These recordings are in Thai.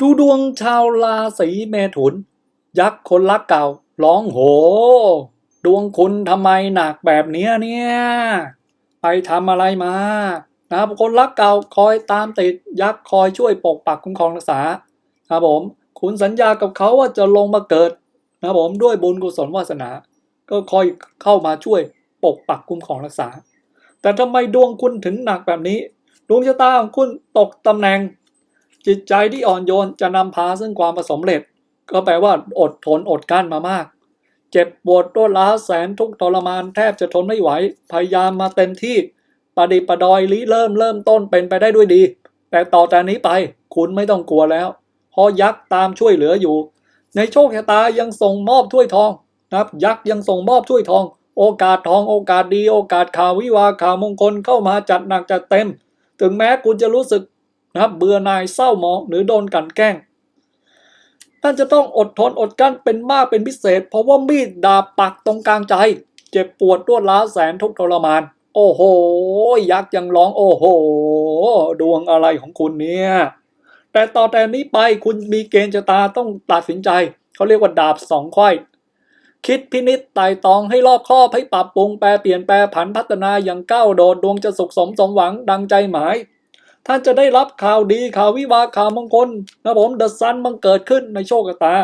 ดูดวงชาวราศีเมถุน ยักษ์คนรักเก่า ร้องโห ดวงคุณทำไมหนักแบบเนี้ยเนี่ย ไปทำอะไรมา นะครับคนรักเก่าคอยตามติดยักษ์คอยช่วยปกปักคุ้มครองรักษา ครับผม คุณสัญญากับเขาว่าจะลงมาเกิด นะครับผมด้วยบุญกุศลวาสนา ก็คอยเข้ามาช่วยปกปักคุ้มครองรักษา แต่ทำไมดวงคุณถึงหนักแบบนี้ ดวงชะตาของคุณตกตำแหน่ง จิตใจที่อ่อนโยนจะนำพาซึ่งความประสมเร็จ ก็แปลว่าอดทนอดกลั้นมามาก เจ็บปวดรวดร้าวแสนทุกทรมานแทบจะทนไม่ไหว พยายามมาเต็มที่ปฏิปดอยลิเริ่มเริ่มต้นเป็นไปได้ด้วยดี แต่ต่อจากนี้ไปคุณไม่ต้องกลัวแล้วพราะยักษ์ตามช่วยเหลืออยู่ ในโชคชะตายังส่งมอบถ้วยทองนะครับยักษ์ยังส่งมอบถ้วยทอง โอกาสทองโอกาสดี โอกาสข่าววิวาข่าวมงคลเข้ามาจัดหนักจัดเต็ม ถึงแม้คุณจะรู้สึก นะครับเบื่อหน่ายเศร้าหมองหรือโดนกันแกล้ง ท่านจะต้องอดทนอดกลั้นเป็นมากเป็นพิเศษ เพราะว่ามีดดาบปักตรงกลางใจ เจ็บปวดรวดร้าวแสนทุกข์ทรมาน โอ้โห ยักษ์ยังร้องโอ้โห ดวงอะไรของคุณเนี่ยแต่ต่อแต่นี้ไปคุณมีเกณฑ์ชะตาต้องตัดสินใจ เขาเรียกว่าดาบสองไขว้คิดพินิษไต่ตองให้รอบคอบให้ปรับปรุงแปรเปลี่ยนแปรผันพัฒนาอย่างก้าวโดดดวงจะสุขสมสมหวังดังใจหมาย ท่านจะได้รับข่าวดีข่าววิวาข่าวมงคลนะผมเดอะซันมันเกิดขึ้นในโชคชะตา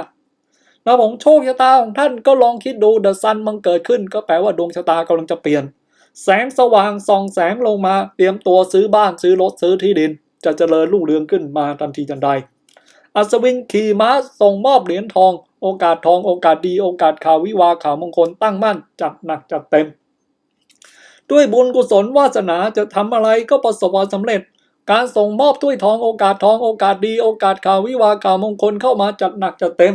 นะผมโชคชะตาของท่านก็ลองคิดดูเดอะซันมันเกิดขึ้น ก็แปลว่าดวงชะตากำลังจะเปลี่ยน แสงสว่างส่องแสงลงมา เตรียมตัวซื้อบ้านซื้อรถซื้อที่ดิน จะเจริญรุ่งเรืองขึ้นมาทันทีทันใด อัศวินขี่ม้าส่งมอบเหรียญทอง โอกาสทองโอกาสดี โอกาสข่าววิวาข่าวมงคลตั้งมั่นจัดหนักจัดเต็มด้วยบุญกุศลวาสนาจะทำอะไรก็ประสบความสำเร็จ การส่งมอบถ้วยทองโอกาสทองโอกาสดีโอกาสข่าววิวาข่าวมงคลเข้ามาจัดหนักจัดเต็ม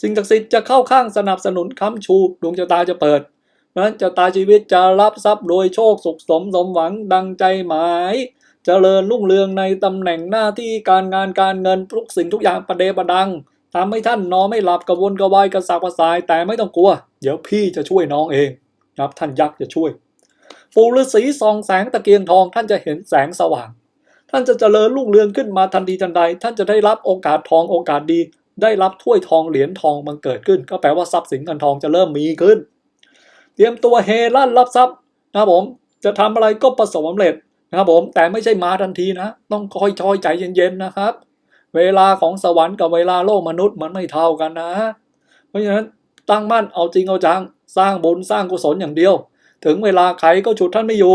สิ่งศักดิ์สิทธิ์จะเข้าข้างสนับสนุนค้ำชูดวงชะตาจะเปิดนั้นชะตาชีวิตจะรับทรัพย์โดยโชคสุขสมสมหวังดังใจหมายเจริญรุ่งเรืองในตำแหน่งหน้าที่การงานการเงินทุกสิ่งทุกอย่างประเดประดังทำให้ท่านนอนไม่หลับกระวนกระวายกระสับกระส่ายแต่ไม่ต้องกลัว เดี๋ยวพี่จะช่วยน้องเองครับท่านยักษ์จะช่วย ปู่ฤาษีส่องแสงตะเกียงทองท่านจะเห็นแสงสว่าง ท่านจะเจริญรุ่งเรืองขึ้นมาทันทีทันใด ท่านจะได้รับโอกาสทองโอกาสดี ได้รับถ้วยทองเหรียญทองมันเกิดขึ้น ก็แปลว่าทรัพย์สินเงินทองจะเริ่มมีขึ้น เตรียมตัวเฮลั่นรับทรัพย์นะครับผมจะทำอะไรก็ประสบความสำเร็จนะครับผมแต่ไม่ใช่มาทันทีนะ ต้องคอยชอยใจเย็นๆนะครับ เวลาของสวรรค์กับเวลาโลกมนุษย์มันไม่เท่ากันนะ เพราะฉะนั้นตั้งมั่นเอาจริงเอาจังสร้างบุญสร้างกุศลอย่างเดียว ถึงเวลาใครก็ฉุดท่านไม่อยู่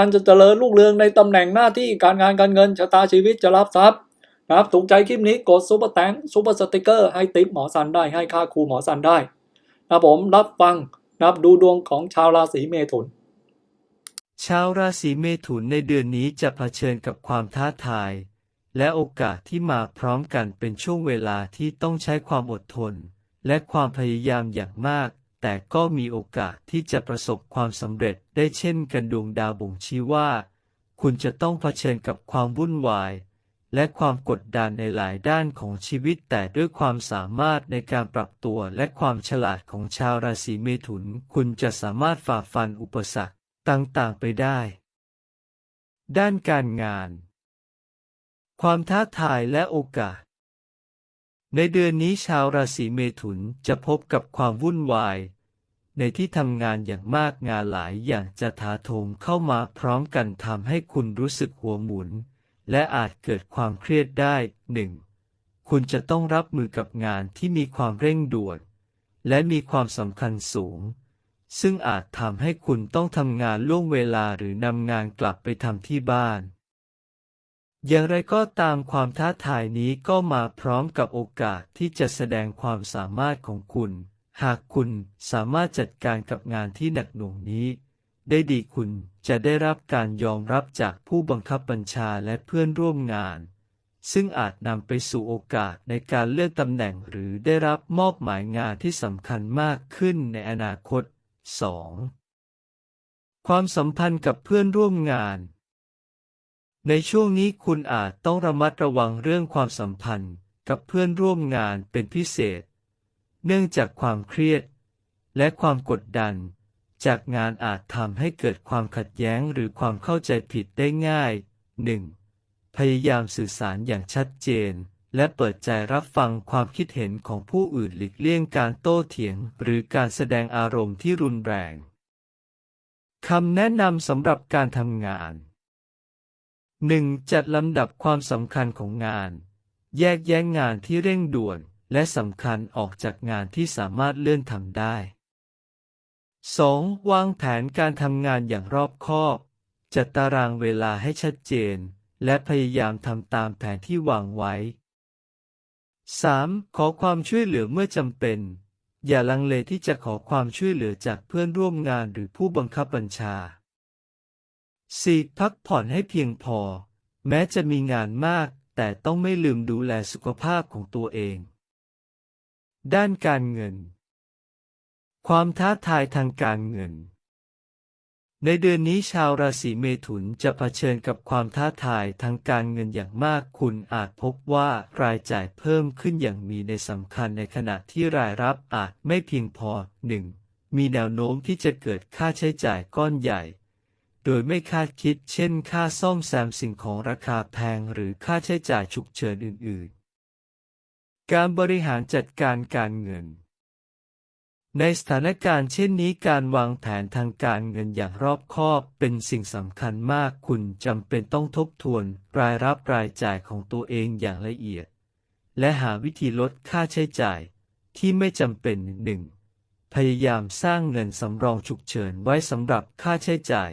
ท่านจะเจริญรุ่งเรืองในตำแหน่งหน้าที่การงานการเงินชะตาชีวิตจะรับทรัพย์นะครับถูกใจคลิปนี้กดซุปเปอร์แตงซุปเปอร์สติกเกอร์ให้ติปหมอสันได้ให้ค่าครูหมอสันได้นะผมรับฟังรับดูดวงของชาวราศีเมถุน ชาวราศีเมถุนในเดือนนี้จะเผชิญกับความท้าทาย และโอกาสที่มาพร้อมกันเป็นช่วงเวลาที่ต้องใช้ความอดทน และความพยายามอย่างมาก แต่ก็มีโอกาสที่จะประสบความสำเร็จได้เช่นกันดวงดาวบ่งชี้ว่า คุณจะต้องเผชิญกับความวุ่นวาย และความกดดันในหลายด้านของชีวิตแต่ด้วยความสามารถในการปรับตัวและความฉลาดของชาวราศีเมถุน คุณจะสามารถฝ่าฟันอุปสรรคต่างๆไปได้ ด้านการงาน ความท้าทายและโอกาส ในเดือนนี้ชาวราศีเมถุนจะพบกับความวุ่นวาย ในที่ทำงานอย่างมากงานหลายอย่างจะถาโถมเข้ามาพร้อมกันทำให้คุณรู้สึกหัวหมุน และอาจเกิดความเครียดได้หนึ่งคุณจะต้องรับมือกับงานที่มีความเร่งด่วน และมีความสำคัญสูง ซึ่งอาจทำให้คุณต้องทำงานล่วงเวลาหรือนำงานกลับไปทำที่บ้าน อย่างไรก็ตามความท้าทายนี้ก็มาพร้อมกับโอกาสที่จะแสดงความสามารถของคุณ หากคุณสามารถจัดการกับงานที่หนักหน่วงนี้ ได้ดีคุณจะได้รับการยอมรับจากผู้บังคับบัญชาและเพื่อนร่วมงาน ซึ่งอาจนำไปสู่โอกาสในการเลื่อนตำแหน่งหรือได้รับมอบหมายงานที่สำคัญมากขึ้นในอนาคต 2. ความสัมพันธ์กับเพื่อนร่วมงาน ในช่วงนี้คุณอาจต้องระมัดระวังเรื่องความสัมพันธ์กับเพื่อนร่วมงานเป็นพิเศษ เนื่องจากความเครียด และความกดดัน จากงานอาจทำให้เกิดความขัดแย้งหรือความเข้าใจผิดได้ง่าย 1. พยายามสื่อสารอย่างชัดเจน และเปิดใจรับฟังความคิดเห็นของผู้อื่นหลีกเลี่ยงการโต้เถียง หรือการแสดงอารมณ์ที่รุนแรงคำแนะนำสำหรับการทำงาน 1. จัดลำดับความสำคัญของงาน แยกแยะงานที่เร่งด่วน และสำคัญออกจากงานที่สามารถเลื่อนทำได้ 2. วางแผนการทำงานอย่างรอบคอบ จัดตารางเวลาให้ชัดเจน และพยายามทำตามแผนที่วางไว้ 3. ขอความช่วยเหลือเมื่อจำเป็น อย่าลังเลที่จะขอความช่วยเหลือจากเพื่อนร่วมงานหรือผู้บังคับบัญชา 4. พักผ่อนให้เพียงพอ แม้จะมีงานมาก แต่ต้องไม่ลืมดูแลสุขภาพของตัวเอง ด้านการเงิน ความท้าทายทางการเงิน ในเดือนนี้ชาวราศีเมถุนจะเผชิญกับความท้าทายทางการเงินอย่างมาก คุณอาจพบว่ารายจ่ายเพิ่มขึ้นอย่างมีในสำคัญในขณะที่รายรับอาจไม่เพียงพอ 1. มีแนวโน้มที่จะเกิดค่าใช้จ่ายก้อนใหญ่ โดยไม่คาดคิดเช่นค่าซ่อมแซมสิ่งของราคาแพงหรือค่าใช้จ่ายฉุกเฉินอื่น ๆ การบริหารจัดการการเงิน ในสถานการณ์เช่นนี้การวางแผนทางการเงินอย่างรอบคอบเป็นสิ่งสำคัญมากคุณจำเป็นต้องทบทวนรายรับรายจ่ายของตัวเองอย่างละเอียด และหาวิธีลดค่าใช้จ่ายที่ไม่จำเป็นหนึ่งพยายามสร้างเงินสำรองฉุกเฉินไว้สำหรับค่าใช้จ่าย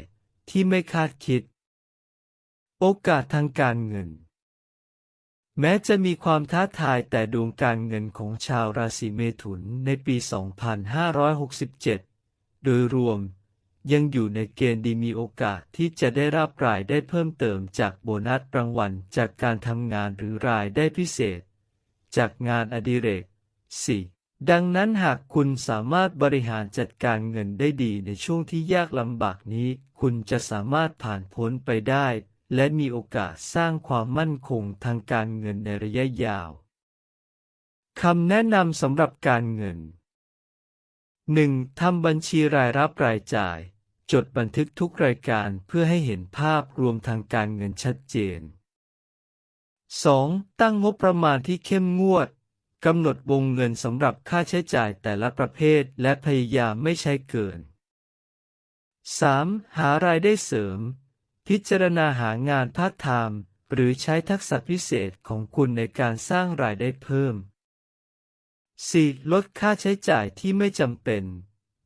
ที่ไม่คาดคิด โอกาสทางการเงิน แม้จะมีความท้าทายแต่ดวงการเงินของชาวราศีเมถุนในปี 2567 โดยรวมยังอยู่ในเกณฑ์ดีมีโอกาสที่จะได้รับรายได้เพิ่มเติมจากโบนัสรางวัลจากการทำงานหรือรายได้พิเศษ จากงานอดิเรก 4. ดังนั้นหากคุณสามารถบริหารจัดการเงินได้ดีในช่วงที่ยากลำบากนี้ คุณจะสามารถผ่านพ้นไปได้ และมีโอกาสสร้างความมั่นคงทางการเงินในระยะยาวคำแนะนำสำหรับการเงิน 1. ทำบัญชีรายรับรายจ่าย จดบันทึกทุกรายการเพื่อให้เห็นภาพรวมทางการเงินชัดเจน 2. ตั้งงบประมาณที่เข้มงวด กำหนดวงเงินสำหรับค่าใช้จ่ายแต่ละประเภทและพยายามไม่ใช้เกิน 3. หารายได้เสริม พิจารณาหางานพาร์ทไทม์หรือใช้ทักษะพิเศษของคุณในการสร้างรายได้เพิ่ม 4. ลดค่าใช้จ่ายที่ไม่จำเป็น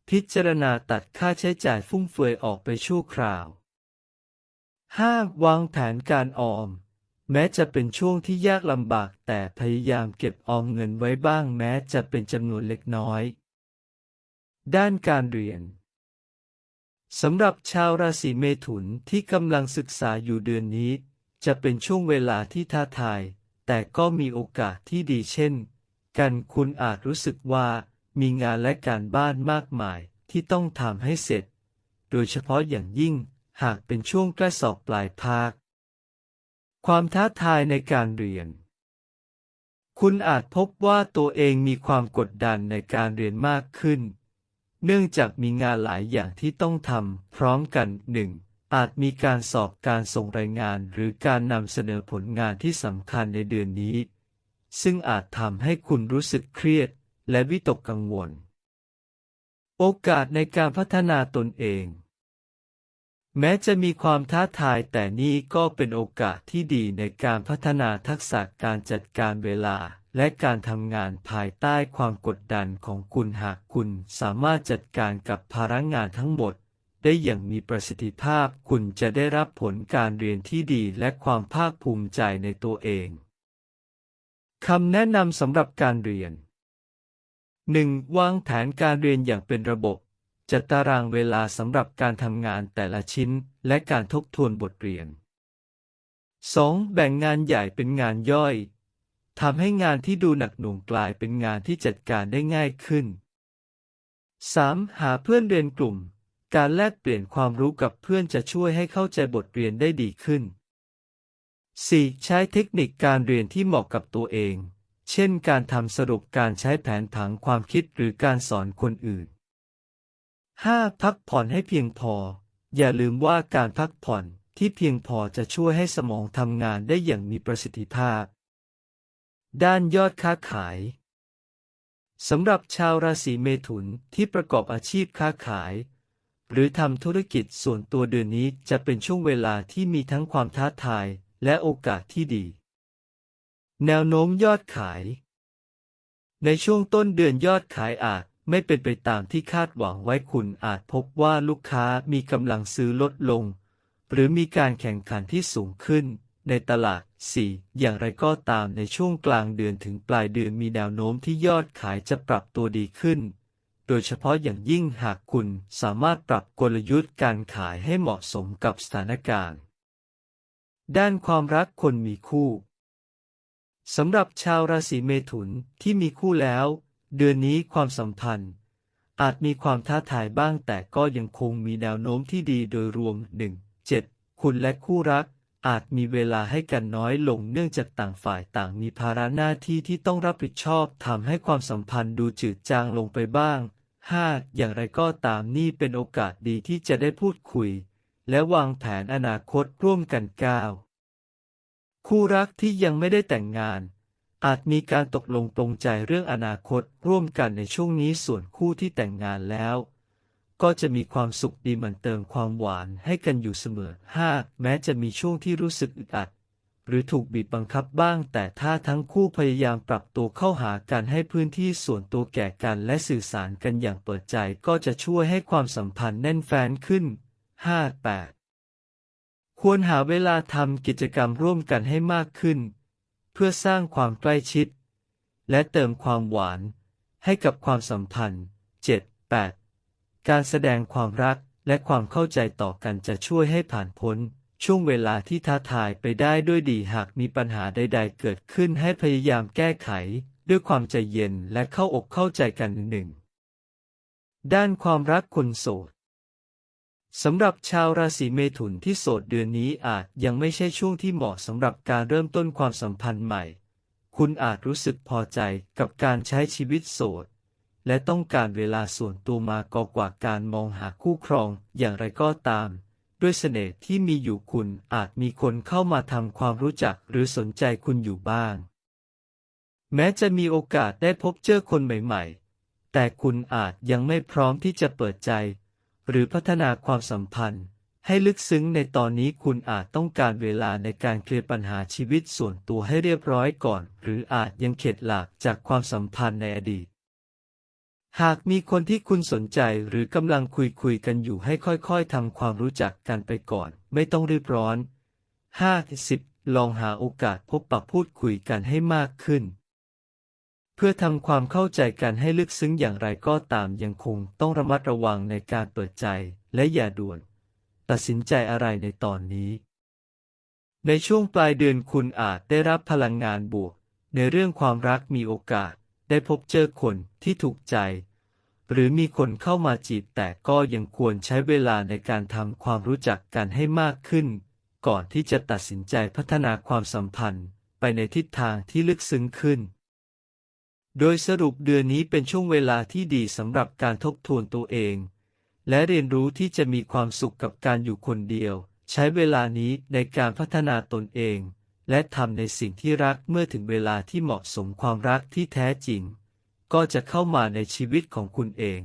พิจารณาตัดค่าใช้จ่ายฟุ่มเฟือยออกไปชั่วคราว 5. วางแผนการออม แม้จะเป็นช่วงที่ยากลำบากแต่พยายามเก็บออมเงินไว้บ้างแม้จะเป็นจำนวนเล็กน้อย ด้านการเรียนสำหรับชาวราศีเมถุนที่กำลังศึกษาอยู่เดือนนี้ จะเป็นช่วงเวลาที่ท้าทาย แต่ก็มีโอกาสที่ดีเช่น กันคุณอาจรู้สึกว่ามีงานและการบ้านมากมายที่ต้องทำให้เสร็จ โดยเฉพาะอย่างยิ่งหากเป็นช่วงใกล้สอบปลายภาค ความท้าทายในการเรียน คุณอาจพบว่าตัวเองมีความกดดันในการเรียนมากขึ้น เนื่องจากมีงานหลายอย่างที่ต้องทำพร้อมกันหนึ่งอาจมีการสอบการส่งรายงานหรือการนำเสนอผลงานที่สำคัญในเดือนนี้ ซึ่งอาจทำให้คุณรู้สึกเครียดและวิตกกังวล โอกาสในการพัฒนาตนเอง แม้จะมีความท้าทายแต่นี่ก็เป็นโอกาสที่ดีในการพัฒนาทักษะการจัดการเวลา และการทำงานภายใต้ความกดดันของคุณหากคุณสามารถจัดการกับภาระงานทั้งหมด ได้อย่างมีประสิทธิภาพคุณจะได้รับผลการเรียนที่ดีและความภาคภูมิใจในตัวเองคำแนะนำสำหรับการเรียน 1. วางแผนการเรียนอย่างเป็นระบบ จัดตารางเวลาสำหรับการทำงานแต่ละชิ้น และการทบทวนบทเรียน 2. แบ่งงานใหญ่เป็นงานย่อยทำให้งานที่ดูหนักหน่วงกลายเป็นงานที่จัดการได้ง่ายขึ้น 3. หาเพื่อนเรียนกลุ่ม การแลกเปลี่ยนความรู้กับเพื่อนจะช่วยให้เข้าใจบทเรียนได้ดีขึ้น 4. ใช้เทคนิคการเรียนที่เหมาะกับตัวเอง เช่นการทำสรุปการใช้แผนผังความคิดหรือการสอนคนอื่น 5. พักผ่อนให้เพียงพอ อย่าลืมว่าการพักผ่อนที่เพียงพอจะช่วยให้สมองทำงานได้อย่างมีประสิทธิภาพ ด้านยอดค้าขายสำหรับชาวราศีเมถุนที่ประกอบอาชีพค้าขาย หรือทำธุรกิจส่วนตัวเดือนนี้จะเป็นช่วงเวลาที่มีทั้งความท้าทายและโอกาสที่ดี แนวโน้มยอดขาย ในช่วงต้นเดือนยอดขายอาจ ไม่เป็นไปตามที่คาดหวังไว้คุณอาจพบว่าลูกค้ามีกำลังซื้อลดลง หรือมีการแข่งขันที่สูงขึ้น ในตลาด 4 อย่างไรก็ตามในช่วงกลางเดือนถึงปลายเดือนมีแนวโน้มที่ยอดขายจะปรับตัวดีขึ้น โดยเฉพาะอย่างยิ่งหากคุณสามารถปรับกลยุทธ์การขายให้เหมาะสมกับสถานการณ์ ด้านความรักคนมีคู่สำหรับชาวราศีเมถุนที่มีคู่แล้ว เดือนนี้ความสัมพันธ์ อาจมีความท้าทายบ้างแต่ก็ยังคงมีแนวโน้มที่ดีโดยรวม 1 7 คุณและคู่รัก อาจมีเวลาให้กันน้อยลงเนื่องจากต่างฝ่ายต่างมีภาระหน้าที่ที่ต้องรับผิดชอบทำให้ความสัมพันธ์ดูจืดจางลงไปบ้าง 5. อย่างไรก็ตามนี่เป็นโอกาสดีที่จะได้พูดคุย และวางแผนอนาคตร่วมกันก้าวคู่รักที่ยังไม่ได้แต่งงาน อาจมีการตกลงปลงใจเรื่องอนาคตร่วมกันในช่วงนี้ส่วนคู่ที่แต่งงานแล้ว ก็จะมีความสุขดีเหมือนเติมความหวานให้กันอยู่เสมอ 5. แม้จะมีช่วงที่รู้สึกอึดอัด หรือถูกบีบบังคับบ้าง แต่ถ้าทั้งคู่พยายามปรับตัวเข้าหากันให้พื้นที่ส่วนตัวแก่กันและสื่อสารกันอย่างเปิดใจก็จะช่วยให้ความสัมพันธ์แน่นแฟ้นขึ้น 5.8. ควรหาเวลาทำกิจกรรมร่วมกันให้มากขึ้น พื่อสร้างความใกล้ชิด และเติมความหวาน ให้กับความสัมพันธ์ 7. 8. การแสดงความรักและความเข้าใจต่อกันจะช่วยให้ผ่านพ้น ช่วงเวลาที่ท้าทายไปได้ด้วยดีหากมีปัญหาใด ๆ เกิดขึ้นให้พยายามแก้ไข ด้วยความใจเย็นและเข้าอกเข้าใจกันหนึ่ง ด้านความรักคนโสด สำหรับชาวราศีเมถุนที่โสดเดือนนี้อาจยังไม่ใช่ช่วงที่เหมาะสำหรับการเริ่มต้นความสัมพันธ์ใหม่ คุณอาจรู้สึกพอใจกับการใช้ชีวิตโสด และต้องการเวลาส่วนตัวมากกว่าการมองหาคู่ครองอย่างไรก็ตาม ด้วยเสน่ห์ที่มีอยู่คุณอาจมีคนเข้ามาทำความรู้จักหรือสนใจคุณอยู่บ้าง แม้จะมีโอกาสได้พบเจอคนใหม่ ๆ แต่คุณอาจยังไม่พร้อมที่จะเปิดใจ หรือพัฒนาความสัมพันธ์ ให้ลึกซึ้งในตอนนี้คุณอาจต้องการเวลาในการเคลียร์ปัญหาชีวิตส่วนตัวให้เรียบร้อยก่อน หรืออาจยังเข็ดหลาบจากความสัมพันธ์ในอดีต หากมีคนที่คุณสนใจหรือกำลังคุยคุยกันอยู่ให้ค่อยๆทำความรู้จักกันไปก่อน ไม่ต้องรีบร้อน 5. ลองหาโอกาสพบปะพูดคุยกันให้มากขึ้น พื่อทำความเข้าใจกันให้ลึกซึ้งอย่างไรก็ตามยังคงต้องระมัดระวังในการเปิดใจและอย่าด่วน ตัดสินใจอะไรในตอนนี้ ในช่วงปลายเดือนคุณอาจได้รับพลังงานบวก ในเรื่องความรักมีโอกาส ได้พบเจอคนที่ถูกใจ หรือมีคนเข้ามาจีบแต่ก็ยังควรใช้เวลาในการทำความรู้จักกันให้มากขึ้น ก่อนที่จะตัดสินใจพัฒนาความสัมพันธ์ ไปในทิศทางที่ลึกซึ้งขึ้น โดยสรุปเดือนนี้เป็นช่วงเวลาที่ดีสำหรับการทบทวนตัวเอง และเรียนรู้ที่จะมีความสุขกับการอยู่คนเดียว ใช้เวลานี้ในการพัฒนาตนเอง และทำในสิ่งที่รักเมื่อถึงเวลาที่เหมาะสมความรักที่แท้จริง ก็จะเข้ามาในชีวิตของคุณเอง